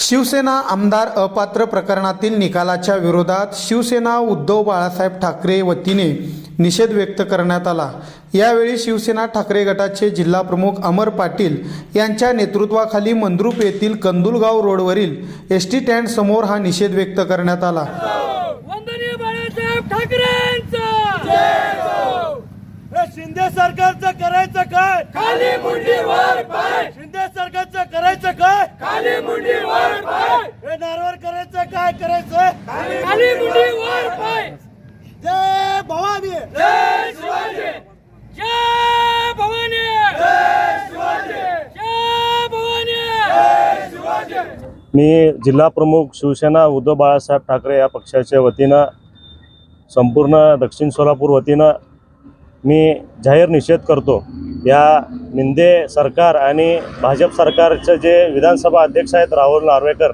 शिवसेना आमदार अपात्र प्रकरणातील निकालाच्या विरोधात शिवसेना उद्धव बाळासाहेब ठाकरे वतीने निषेध व्यक्त करण्यात आला. यावेळी शिवसेना ठाकरे गटाचे जिल्हाप्रमुख अमर पाटील यांच्या नेतृत्वाखाली मंद्रुप येथील कंदुलगाव रोडवरील एस टी स्टँड समोर हा निषेध व्यक्त करण्यात आला. वंदनीय बाळासाहेब ठाकरेंचा! हे शिंदे सरकारचं करायचं काय? खाली मुंडी वर पाय शिंदे सरकारचं करायचं काय खाली मुंडी वर पाय हे नारवर करायचं काय करायचं खाली मुंडी वर पाय जय भवानी जय शिवाजी जय भवानी जय शिवाजी जय भवानी जय शिवाजी मी जिल्हा प्रमुख शिवसेना उद्धव बाळासाहेब ठाकरे या पक्षाच्या वतीनं संपूर्ण दक्षिण सोलापूर वतीनं मी जाहीर निषेध करतो. या मिंदे सरकार आणि भाजप सरकारचे जे विधानसभा अध्यक्ष आहेत राहुल नार्वेकर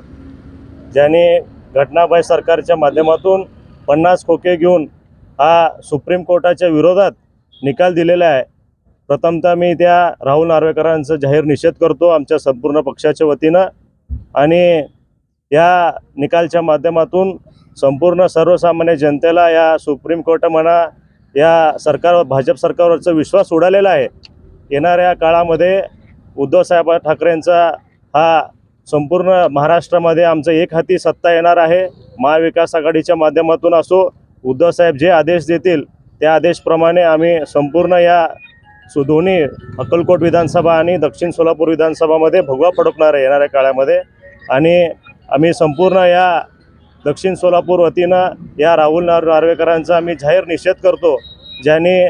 ज्यांनी घटनाबाई सरकारच्या माध्यमातून पन्नास खोके घेऊन हा सुप्रीम कोर्टाच्या विरोधात निकाल दिलेला आहे. प्रथमतः मी त्या राहुल नार्वेकरांचा जाहीर निषेध करतो आमच्या संपूर्ण पक्षाच्या वतीनं आणि या निकालच्या माध्यमातून संपूर्ण सर्वसामान्य जनतेला या सुप्रीम कोर्ट म्हणा या सरकारवर भाजप सरकारवरचा विश्वास उडालेला आहे. येणाऱ्या काळामध्ये उद्धवसाहेब ठाकरेंचा हा संपूर्ण महाराष्ट्रामध्ये आमचं एक हाती सत्ता येणार आहे. महाविकास आघाडीच्या माध्यमातून असो उद्धवसाहेब जे आदेश देतील त्या आदेशप्रमाणे आम्ही संपूर्ण या सु दोन्ही अक्कलकोट विधानसभा आणि दक्षिण सोलापूर विधानसभामध्ये भगवा फडकणार आहे येणाऱ्या काळामध्ये. आणि आम्ही संपूर्ण या दक्षिण सोलापूर वतीनं या राहुल नार नार्वेकरांचा आम्ही जाहीर निषेध करतो ज्यांनी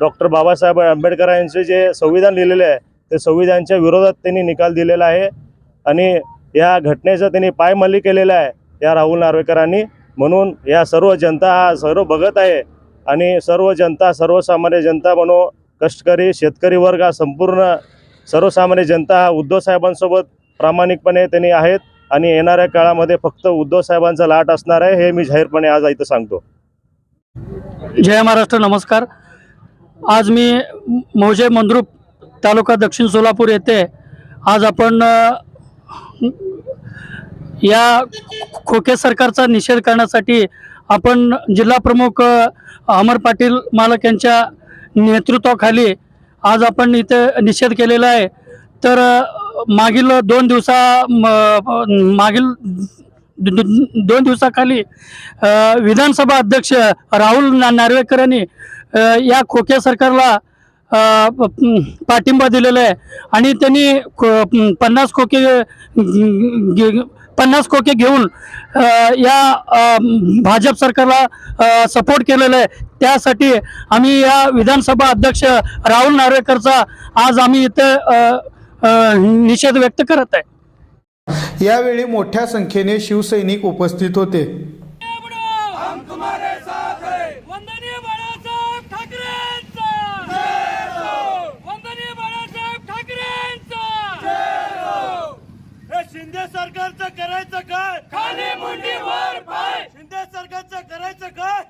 डॉक्टर बाबासाहेब आंबेडकरांचे जे संविधान लिहिलेले आहे ते संविधानच्या विरोधात त्यांनी निकाल दिलेला आहे. आणि या घटनेचं त्यांनी पायमल्ली केलेलं आहे या राहुल नार्वेकरांनी. म्हणून या सर्व जनता हा सर्व बघत आहे आणि सर्व जनता सर्वसामान्य जनता म्हणून कष्टकरी शेतकरी वर्ग हा संपूर्ण सर्वसामान्य जनता हा उद्धव साहेबांसोबत प्रामाणिकपणे त्यांनी आहेत आणि येणाऱ्या काळामध्ये फक्त उद्धव साहेबांचा लाट असणार आहे हे मी जाहीरपणे आज इथं सांगतो. जय महाराष्ट्र नमस्कार. आज मी मौजे मंद्रुप तालुका दक्षिण सोलापूर येथे आज आपण या खोके सरकारचा निषेध करण्यासाठी आपण जिल्हा प्रमुख अमर पाटील मालक यांच्या नेतृत्वाखाली आज आपण इथे निषेध केलेला आहे. तर मागील दोन दिवसा मागील दोन दिवसाखाली विधानसभा अध्यक्ष राहुल ना नार्वेकर यांनी या खोके सरकारला पाठिंबा दिलेला आहे. आणि त्यांनी पन्नास खोके पन्नास खोके घेऊन या भाजप सरकारला सपोर्ट केलेला आहे. त्यासाठी आम्ही या विधानसभा अध्यक्ष राहुल नार्वेकरचा आज आम्ही इथे निषेध व्यक्त करत आहे. यावेळी मोठ्या संख्येने शिवसैनिक उपस्थित होते हम तुम्हारे साथ हैं वंदनीय बाळासाहेब ठाकरेंचा वंदनीय बाळासाहेब ठाकरेंचा हे शिंदे सरकारचं करायचं काय? खाली मुंडी वर पाय. शिंदे सरकारचं करायचं काय?